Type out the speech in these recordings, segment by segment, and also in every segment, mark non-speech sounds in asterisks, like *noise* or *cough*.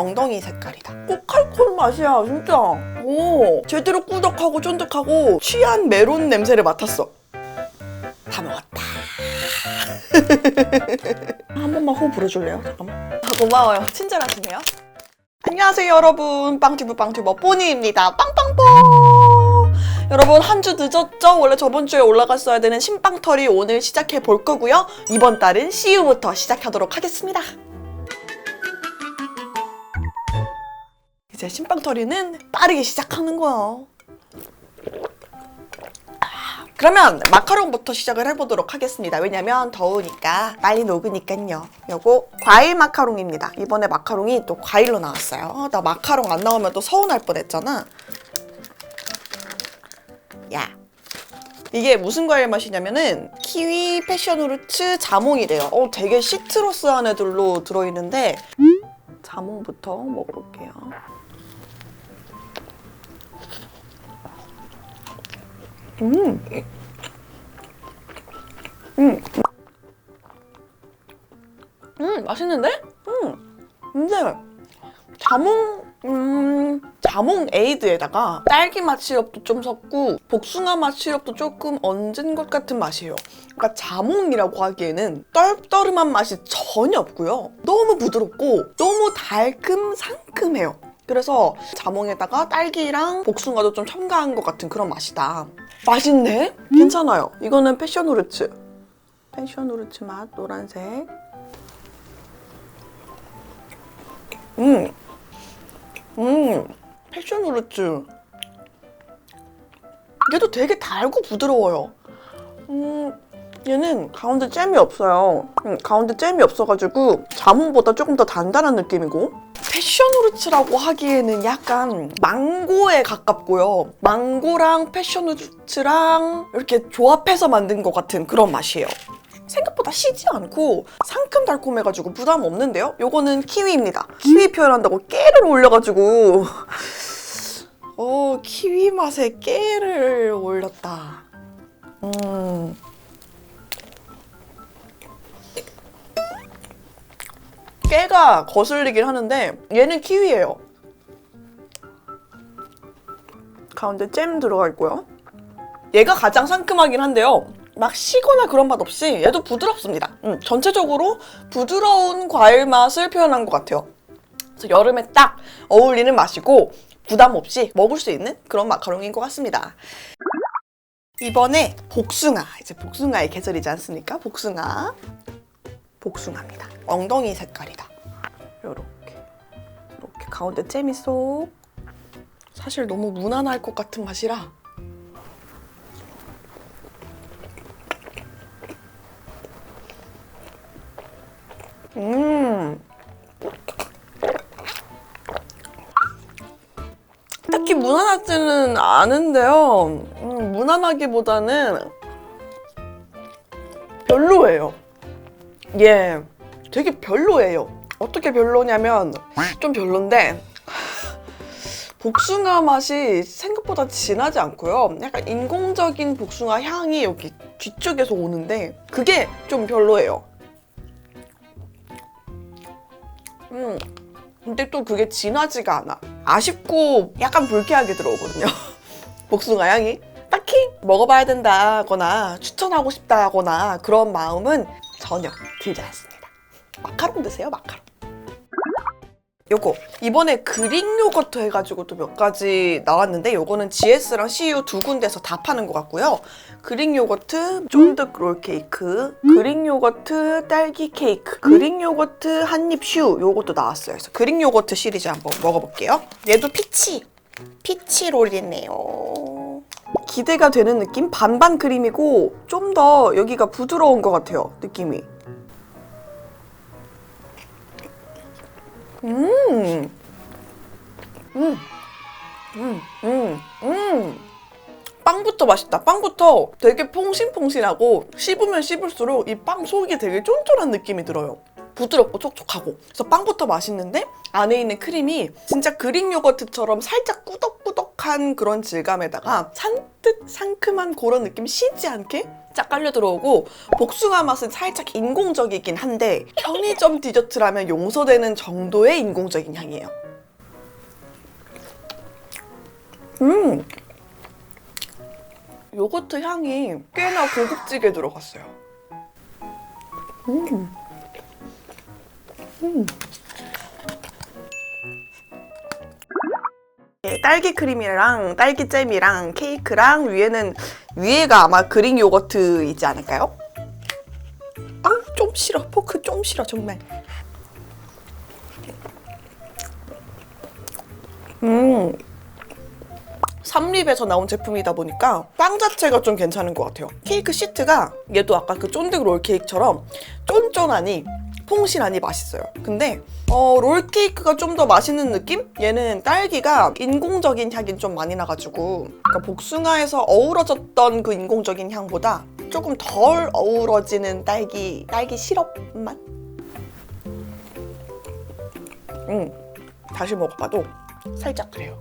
엉덩이 색깔이다. 꽃칼콜 맛이야, 진짜. 오, 제대로 꾸덕하고 쫀득하고 취한 메론 냄새를 맡았어. 다 먹었다. *laughs* 한 번만 호흡 불어줄래요? 잠깐만. 아, 고마워요. 친절하시네요. 안녕하세요, 여러분. 빵튜브 빵튜버 뽀니입니다. 빵빵뽀! 여러분 한 주 늦었죠? 원래 저번 주에 올라갔어야 되는 신빵털이 오늘 시작해 볼 거고요. 이번 달은 CU부터 시작하도록 하겠습니다. 이제 신빵털이는 빠르게 시작하는 거예요. 아, 그러면 마카롱부터 시작을 해보도록 하겠습니다. 왜냐면 더우니까 빨리 녹으니까요. 요거 과일 마카롱입니다. 이번에 마카롱이 또 과일로 나왔어요. 아, 나 마카롱 안 나오면 또 서운할 뻔했잖아. 야. 이게 무슨 과일 맛이냐면은 키위, 패션후르츠, 자몽이래요. 어, 되게 시트러스한 애들로 들어있는데 자몽부터 먹어볼게요. 음. 음. 음, 맛있는데? 음. 근데 자몽 음, 자몽 에이드에다가 딸기 맛 시럽도 좀 섞고 복숭아 맛 시럽도 조금 얹은 것 같은 맛이에요. 그러니까 자몽이라고 하기에는 떨떠름한 맛이 전혀 없고요. 너무 부드럽고 너무 달큼 상큼해요. 그래서 자몽에다가 딸기랑 복숭아도 좀 첨가한 것 같은 그런 맛이다. 맛있네? 괜찮아요. 이거는 패션 후르츠. 패션 후르츠 맛 노란색. 음. 음, 패션 후르츠. 얘도 되게 달고 부드러워요. 음, 얘는 가운데 잼이 없어요. 음, 가운데 잼이 없어가지고 자몽보다 조금 더 단단한 느낌이고 패션후르츠라고 하기에는 약간 망고에 가깝고요. 망고랑 패션후르츠랑 이렇게 조합해서 만든 것 같은 그런 맛이에요. 생각보다 시지 않고 상큼 달콤해가지고 부담 없는데요? 요거는 키위입니다. 키위 표현한다고 깨를 올려가지고 어 키위 맛에 깨를 올렸다. 음. 깨가 거슬리긴 하는데 얘는 키위예요. 가운데 잼 들어가 있고요. 얘가 가장 상큼하긴 한데요. 막 시거나 그런 맛 없이 얘도 부드럽습니다. 음, 전체적으로 부드러운 과일 맛을 표현한 것 같아요. 그래서 여름에 딱 어울리는 맛이고 부담 없이 먹을 수 있는 그런 마카롱인 것 같습니다. 이번에 복숭아, 이제 복숭아의 계절이지 않습니까? 복숭아. 복숭아입니다. 엉덩이 색깔이다. 요렇게. 이렇게 가운데 잼이 쏙. 사실 너무 무난할 것 같은 맛이라 음. 딱히 무난하지는 않은데요. 음, 무난하기보다는 예, 되게 별로예요. 어떻게 별로냐면 좀 별론데 복숭아 맛이 생각보다 진하지 않고요. 약간 인공적인 복숭아 향이 여기 뒤쪽에서 오는데 그게 좀 별로예요. 음. 근데 또 그게 진하지가 않아. 아쉽고 약간 불쾌하게 들어오거든요. *laughs* 복숭아 향이. 딱히 먹어봐야 된다거나 추천하고 싶다거나 그런 마음은 전혀 들지 않습니다. 마카롱 드세요, 마카롱. 요거 이번에 그릭 요거트 해가지고 또 몇 가지 나왔는데 요거는 GS랑 CU 두 군데서 다 파는 것 같고요. 그릭 요거트 쫀득 롤 케이크, 그릭 요거트 딸기 케이크, 그릭 요거트 한입 슈 요것도 나왔어요. 그래서 그릭 요거트 시리즈 한번 먹어볼게요. 얘도 피치, 피치 롤이네요. 기대가 되는 느낌? 반반 크림이고 좀 더 여기가 부드러운 것 같아요. 느낌이. 음. 음. 음. 음. 음. 빵부터 맛있다. 빵부터 되게 퐁신퐁신하고 씹으면 씹을수록 이 빵 속이 되게 쫀쫀한 느낌이 들어요. 부드럽고 촉촉하고. 그래서 빵부터 맛있는데 안에 있는 크림이 진짜 그릭 요거트처럼 살짝 꾸덕꾸덕한 그런 질감에다가 산뜻 상큼한 그런 느낌 쉬지 않게 쫙 깔려 들어오고 복숭아 맛은 살짝 인공적이긴 한데 편의점 디저트라면 용서되는 정도의 인공적인 향이에요. 음, 요거트 향이 꽤나 고급지게 들어갔어요. 음. 음. 네, 딸기 크림이랑 딸기 잼이랑 케이크랑 위에는 위에가 아마 그릭 요거트 이지 않을까요? 아, 좀 싫어. 포크 좀 싫어, 정말. 음. 삼립에서 나온 제품이다 보니까 빵 자체가 좀 괜찮은 것 같아요. 케이크 시트가 얘도 아까 그 쫀득 롤 케이크처럼 쫀쫀하니 풍실하니 맛있어요. 근데 어, 롤케이크가 좀 더 맛있는 느낌? 얘는 딸기가 인공적인 향이 좀 많이 나가지고 그러니까 복숭아에서 어우러졌던 그 인공적인 향보다 조금 덜 어우러지는 딸기 딸기 시럽 맛? 음, 다시 먹어봐도 살짝 그래요.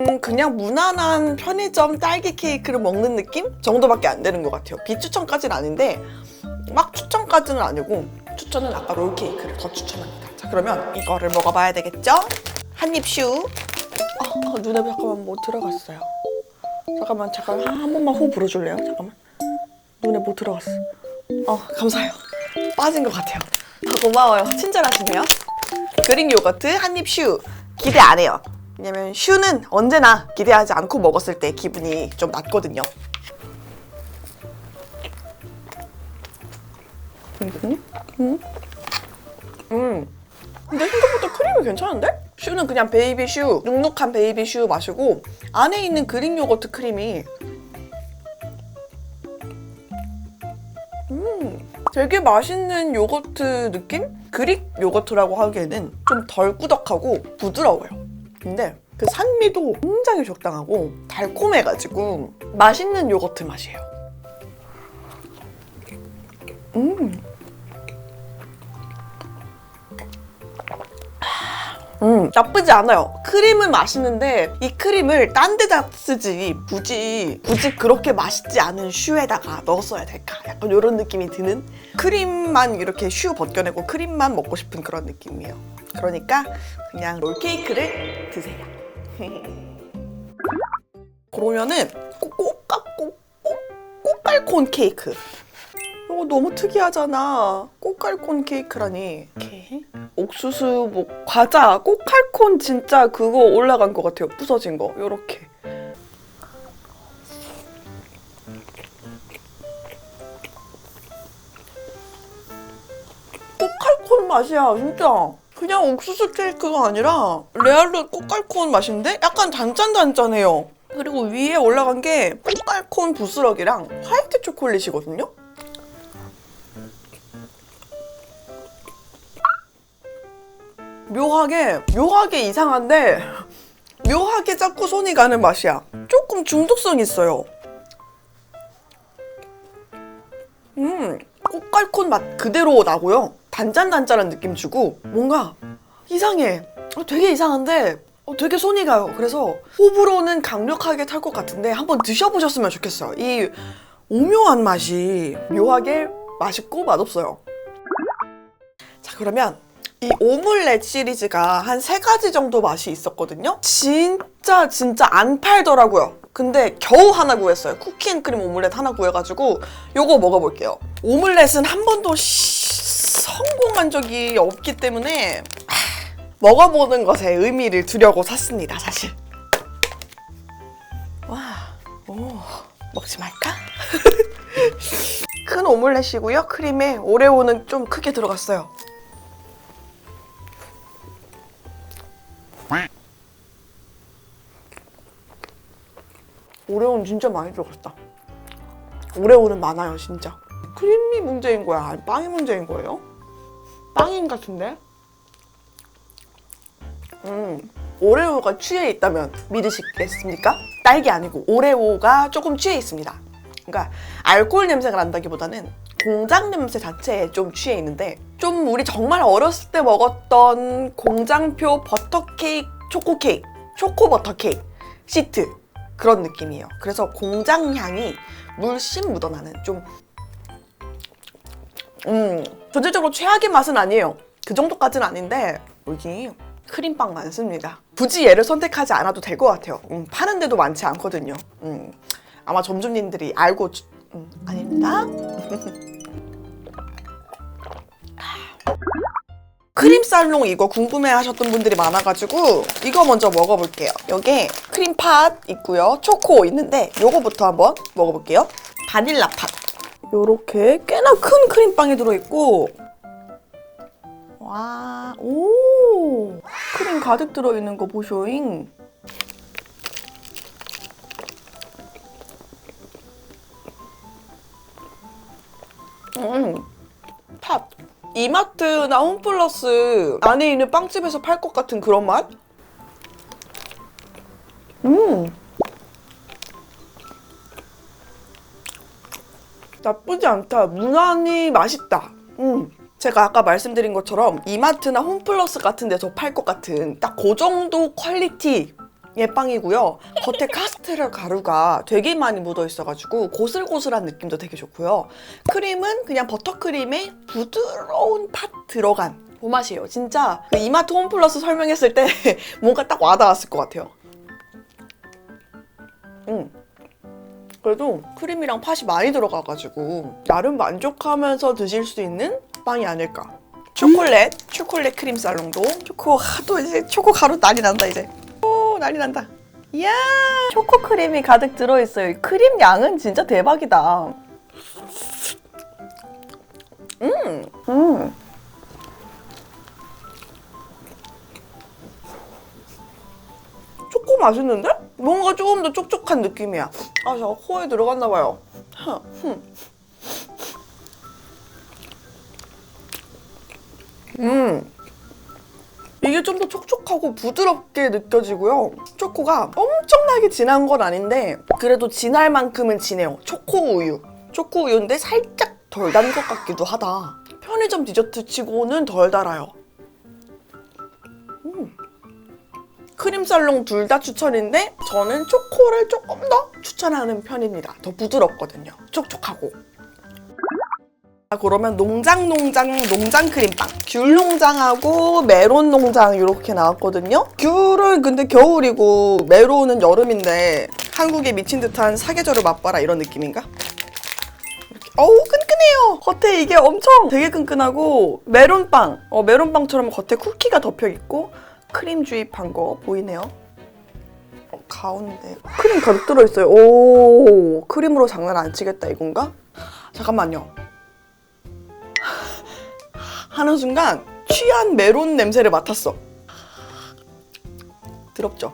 음, 그냥 무난한 편의점 딸기 케이크를 먹는 느낌 정도밖에 안 되는 것 같아요. 비추천까지는 아닌데 막 추천까지는 아니고 추천은 아까 롤 케이크를 더 추천합니다. 자 그러면 이거를 먹어봐야 되겠죠? 한 입 슈. 어, 어, 눈에 잠깐만 뭐 들어갔어요. 잠깐만 잠깐 한, 한 번만 호흡 불어줄래요? 잠깐만 눈에 뭐 들어갔어. 어 감사해요. 빠진 것 같아요. 아, 고마워요. 친절하시네요. 그릭 요거트 한 입 슈 기대 안 해요. 왜냐면 슈는 언제나 기대하지 않고 먹었을 때 기분이 좀 낮거든요. 음, 음, 음. 근데 생각보다 크림이 괜찮은데? 슈는 그냥 베이비 슈, 눅눅한 베이비 슈 마시고 안에 있는 그릭 요거트 크림이 음, 되게 맛있는 요거트 느낌? 그릭 요거트라고 하기에는 좀 덜 꾸덕하고 부드러워요. 근데 그 산미도 굉장히 적당하고 달콤해가지고 맛있는 요거트 맛이에요. 음. 음, 나쁘지 않아요. 크림은 맛있는데 이 크림을 딴 데다 쓰지 굳이 굳이 그렇게 맛있지 않은 슈에다가 넣었어야 될까? 약간 이런 느낌이 드는 크림만 이렇게 슈 벗겨내고 크림만 먹고 싶은 그런 느낌이에요. 그러니까 그냥 롤케이크를 드세요. *laughs* 그러면은 꼬꼬까꼬 꼬깔콘 케이크. 이거 너무 특이하잖아. 꼬깔콘 케이크라니. 이렇게 옥수수 뭐 과자 꼬깔콘 진짜 그거 올라간 것 같아요. 부서진 거. 요렇게. 꼬깔콘 맛이야 진짜. 그냥 옥수수 케이크가 아니라 레알로 꼬깔콘 맛인데 약간 단짠단짠해요. 그리고 위에 올라간 게 꼬깔콘 부스러기랑 화이트 초콜릿이거든요. 묘하게 묘하게 이상한데 묘하게 자꾸 손이 가는 맛이야. 조금 중독성 있어요. 음, 꽃갈콘 맛 그대로 나고요. 단짠단짠한 느낌 주고 뭔가 이상해. 어, 되게 이상한데 어, 되게 손이 가요. 그래서 호불호는 강력하게 탈 것 같은데 한번 드셔보셨으면 좋겠어요. 이 오묘한 맛이 묘하게 맛있고 맛없어요. 자 그러면 이 오믈렛 시리즈가 한 세 가지 정도 맛이 있었거든요. 진짜 진짜 안 팔더라고요. 근데 겨우 하나 구했어요. 쿠키앤크림 오믈렛 하나 구해가지고 요거 먹어볼게요. 오믈렛은 한 번도 시- 성공한 적이 없기 때문에 하, 먹어보는 것에 의미를 두려고 샀습니다. 사실. 와, 오, 먹지 말까? *laughs* 큰 오믈렛이고요. 크림에 오레오는 좀 크게 들어갔어요. 오레오는 진짜 많이 들어갔다. 오레오는 많아요, 진짜. 크림이 문제인 거야? 아니, 빵이 문제인 거예요? 빵인 같은데? 음, 오레오가 취해 있다면 믿으시겠습니까? 딸기 아니고 오레오가 조금 취해 있습니다. 그러니까 알코올 냄새가 난다기보다는 공장 냄새 자체에 좀 취해 있는데 좀 우리 정말 어렸을 때 먹었던 공장표 버터 케이크, 초코 케이크, 초코 버터 케이크 시트 그런 느낌이에요. 그래서 공장 향이 물씬 묻어나는 좀 음, 전체적으로 최악의 맛은 아니에요. 그 정도까지는 아닌데 여기 크림빵 많습니다. 굳이 얘를 선택하지 않아도 될 것 같아요. 음, 파는 데도 많지 않거든요. 음, 아마 점주님들이 알고 주... 음, 아닙니다. *laughs* 크림살롱 이거 궁금해하셨던 분들이 많아가지고 이거 먼저 먹어볼게요. 여기에 크림팥 있고요. 초코 있는데 요거부터 한번 먹어볼게요. 바닐라 팥. 요렇게 꽤나 큰 크림빵이 들어있고 와, 오 크림 가득 들어있는 거 보쇼잉. 음, 팥. 이마트나 홈플러스 안에 있는 빵집에서 팔 것 같은 그런 맛? 음. 나쁘지 않다. 무난히 맛있다. 음. 제가 아까 말씀드린 것처럼 이마트나 홈플러스 같은 데서 팔 것 같은 딱 그 정도 퀄리티 의 빵이고요. 겉에 카스테라 가루가 되게 많이 묻어 있어가지고 고슬고슬한 느낌도 되게 좋고요. 크림은 그냥 버터크림에 부드러운 팥 들어간 그 맛이에요. 진짜 그 이마트 홈플러스 설명했을 때 *laughs* 뭔가 딱 와닿았을 것 같아요. 음. 그래도 크림이랑 팥이 많이 들어가가지고 나름 만족하면서 드실 수 있는 빵이 아닐까. 초콜릿, 초콜릿 크림 살롱도 초코 하도 이제 초코 가루 난리 난다 이제. 오 난리 난다. 이야 초코 크림이 가득 들어있어요. 이 크림 양은 진짜 대박이다. 음, 음. 초코 맛있는데? 뭔가 조금 더 촉촉한 느낌이야. 아, 저 코에 들어갔나 봐요. 흠. 음. 이게 좀 더 촉촉하고 부드럽게 느껴지고요. 초코가 엄청나게 진한 건 아닌데 그래도 진할 만큼은 진해요. 초코 우유. 초코 우유인데 살짝 덜 단 것 같기도 하다. 편의점 디저트 치고는 덜 달아요. 음. 크림 살롱 둘 다 추천인데 저는 초코를 조금 더 추천하는 편입니다. 더 부드럽거든요. 촉촉하고. 아, 그러면 농장 농장 농장 크림빵. 귤 농장하고 메론 농장 이렇게 나왔거든요. 귤은 근데 겨울이고 메론은 여름인데 한국에 미친 듯한 사계절을 맛봐라 이런 느낌인가? 어우 끈끈해요. 겉에 이게 엄청 되게 끈끈하고 메론빵. 어, 메론빵처럼 겉에 쿠키가 덮여 있고 크림 주입한 거 보이네요. 어, 가운데 크림 가득 들어있어요. 오 크림으로 장난 안 치겠다 이건가? 잠깐만요 하는 순간 취한 메론 냄새를 맡았어. 더럽죠?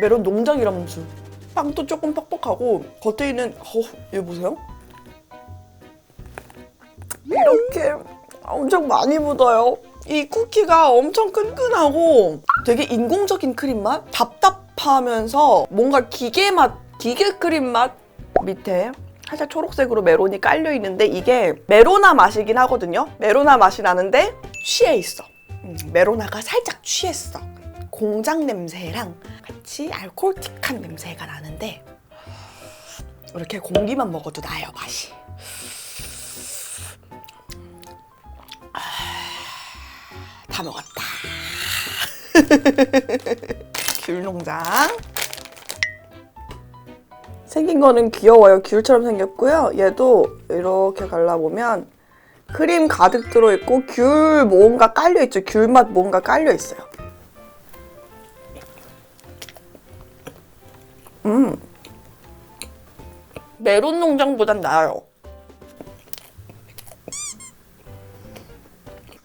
메론 농장이란 무슨 빵도 조금 뻑뻑하고 겉에 있는 어, 이거 보세요. 이렇게 엄청 많이 묻어요. 이 쿠키가 엄청 끈끈하고 되게 인공적인 크림 맛? 답답하면서 뭔가 기계 맛, 기계 크림 맛? 밑에 살짝 초록색으로 메론이 깔려 있는데 이게 메로나 맛이긴 하거든요. 메로나 맛이 나는데 취해 있어. 음, 메로나가 살짝 취했어. 공장 냄새랑 같이 알코올틱한 냄새가 나는데 이렇게 공기만 먹어도 나요 맛이. 아, 다 먹었다. *laughs* 귤농장. 생긴 거는 귀여워요. 귤처럼 생겼고요. 얘도 이렇게 갈라보면 크림 가득 들어있고 귤 뭔가 깔려있죠. 귤맛 뭔가 깔려있어요. 음. 메론 농장보단 나아요.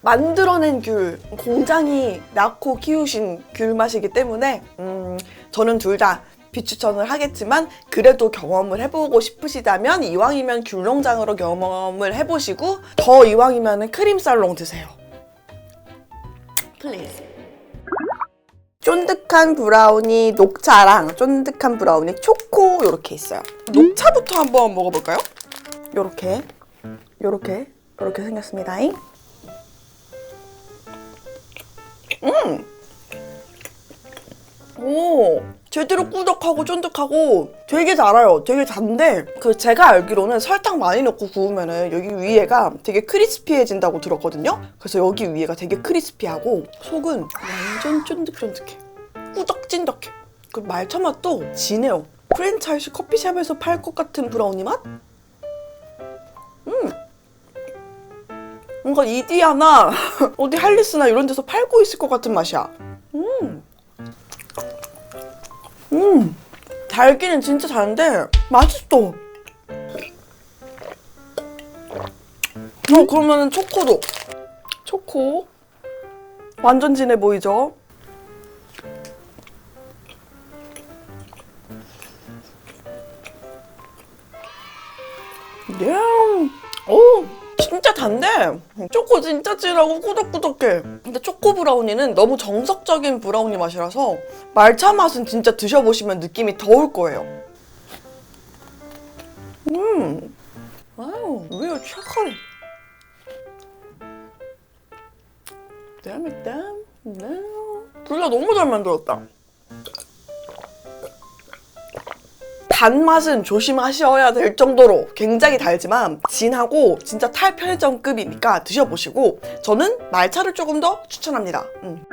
만들어낸 귤, 공장이 낳고 키우신 귤 맛이기 때문에 음, 저는 둘 다 비추천을 하겠지만 그래도 경험을 해보고 싶으시다면 이왕이면 귤농장으로 경험을 해보시고 더 이왕이면 크림 살롱 드세요. 플리즈. 쫀득한 브라우니 녹차랑 쫀득한 브라우니 초코 이렇게 있어요. 녹차부터 한번 먹어볼까요? 요렇게 요렇게 요렇게 생겼습니다. 음! 오, 제대로 꾸덕하고 쫀득하고 되게 달아요. 되게 단데 그 제가 알기로는 설탕 많이 넣고 구우면은 여기 위에가 되게 크리스피해진다고 들었거든요. 그래서 여기 위에가 되게 크리스피하고 속은 완전 쫀득쫀득해. 꾸덕찐덕해. 그 말차 맛도 진해요. 프랜차이즈 커피숍에서 팔 것 같은 브라우니 맛? 음. 뭔가 이디야나 *laughs* 어디 할리스나 이런 데서 팔고 있을 것 같은 맛이야. 음. 달기는 진짜 달는데 맛있어. 어, 그러면은 초코도. 초코. 완전 진해 보이죠? 네. 오, 진짜 단데 초코 진짜 진하고 꾸덕꾸덕해. 근데 초코 브라우니는 너무 정석적인 브라우니 맛이라서 말차 맛은 진짜 드셔보시면 느낌이 더 올 거예요. 음, 와우, chocolate. Damn it, damn. 네. 둘다 너무 잘 만들었다. 단맛은 조심하셔야 될 정도로 굉장히 달지만 진하고 진짜 탈편의점급이니까 드셔보시고 저는 말차를 조금 더 추천합니다. 음.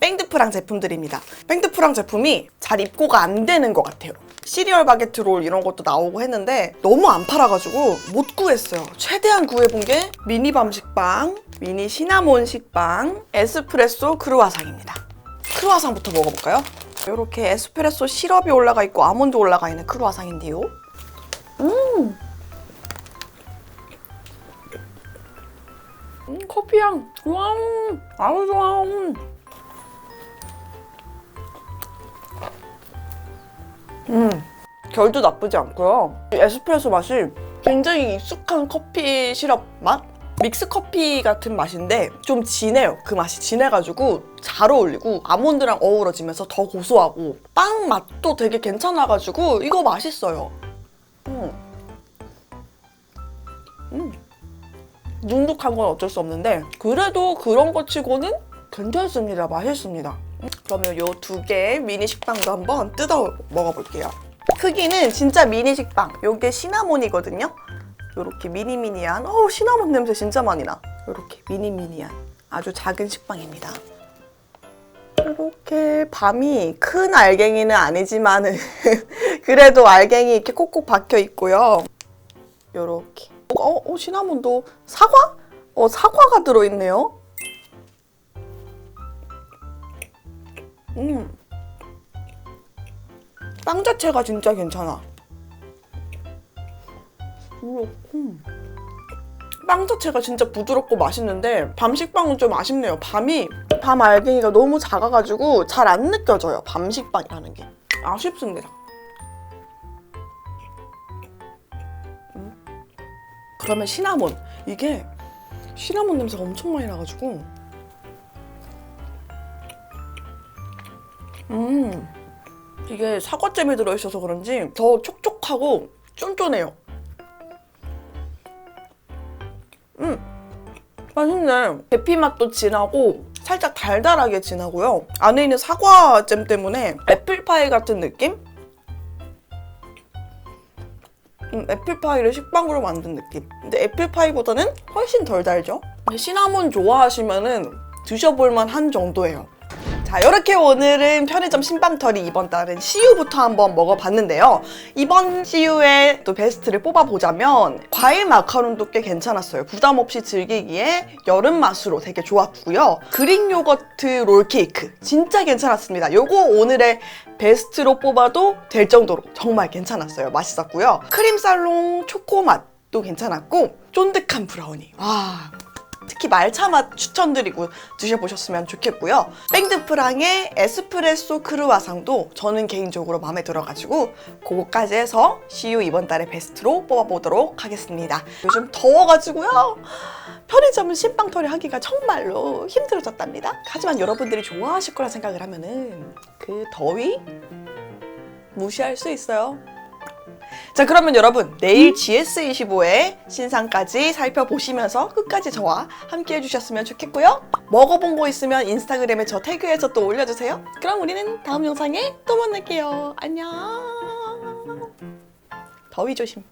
뺑드프랑 제품들입니다. 뺑드프랑 제품이 잘 입고가 안 되는 것 같아요. 시리얼 바게트 롤 이런 것도 나오고 했는데 너무 안 팔아가지고 못 구했어요. 최대한 구해본 게 미니 밤식빵, 미니 시나몬 식빵, 에스프레소 크루아상입니다. 크루아상부터 먹어볼까요? 이렇게 에스프레소 시럽이 올라가 있고 아몬드 올라가 있는 크루아상인데요. 음, 음 커피향 좋아, 아주 좋아. 음, 결도 나쁘지 않고요. 이 에스프레소 맛이 굉장히 익숙한 커피 시럽 맛? 믹스 커피 같은 맛인데 좀 진해요. 그 맛이 진해가지고 잘 어울리고 아몬드랑 어우러지면서 더 고소하고 빵 맛도 되게 괜찮아가지고 이거 맛있어요. 음. 음. 눅눅한 건 어쩔 수 없는데 그래도 그런 거 치고는 괜찮습니다. 맛있습니다. 음, 그러면 요 두 개 미니 식빵도 한번 뜯어 먹어볼게요. 크기는 진짜 미니 식빵. 요게 시나몬이거든요. 요렇게 미니미니한 어 시나몬 냄새 진짜 많이 나. 요렇게 미니미니한 아주 작은 식빵입니다. 이렇게 밤이 큰 알갱이는 아니지만 은 *laughs* 그래도 알갱이 이렇게 콕콕 박혀 있고요. 요렇게 어, 어 시나몬도 사과? 어 사과가 들어있네요. 음. 빵 자체가 진짜 괜찮아. 음. 빵 자체가 진짜 부드럽고 맛있는데 밤식빵은 좀 아쉽네요. 밤이 밤 알갱이가 너무 작아가지고 잘 안 느껴져요. 밤식빵이라는 게 아쉽습니다. 음. 그러면 시나몬 이게 시나몬 냄새가 엄청 많이 나가지고 음 이게 사과잼이 들어있어서 그런지 더 촉촉하고 쫀쫀해요. 음, 맛있네. 계피 맛도 진하고 살짝 달달하게 진하고요. 안에 있는 사과잼 때문에 애플파이 같은 느낌? 음, 애플파이를 식빵으로 만든 느낌. 근데 애플파이보다는 훨씬 덜 달죠? 시나몬 좋아하시면은 드셔볼만 한 정도예요. 자, 이렇게 오늘은 편의점 신밤털이 이번 달은 CU부터 한번 먹어봤는데요. 이번 CU의 또 베스트를 뽑아보자면 과일 마카롱도 꽤 괜찮았어요. 부담 없이 즐기기에 여름 맛으로 되게 좋았고요. 그릭 요거트 롤케이크 진짜 괜찮았습니다. 요거 오늘의 베스트로 뽑아도 될 정도로 정말 괜찮았어요. 맛있었고요. 크림 살롱 초코 맛도 괜찮았고 쫀득한 브라우니. 와 특히 말차 맛 추천드리고 드셔보셨으면 좋겠고요. 뺑드프랑의 에스프레소 크루아상도 저는 개인적으로 마음에 들어가지고 그거까지 해서 CU 이번 달의 베스트로 뽑아보도록 하겠습니다. 요즘 더워가지고요. 편의점은 신빵털이 하기가 정말로 힘들어졌답니다. 하지만 여러분들이 좋아하실 거라 생각을 하면은 그 더위 무시할 수 있어요. 자 그러면 여러분 내일 GS25의 신상까지 살펴보시면서 끝까지 저와 함께 해주셨으면 좋겠고요. 먹어본 거 있으면 인스타그램에 저 태그해서 또 올려주세요. 그럼 우리는 다음 영상에 또 만날게요. 안녕. 더위 조심.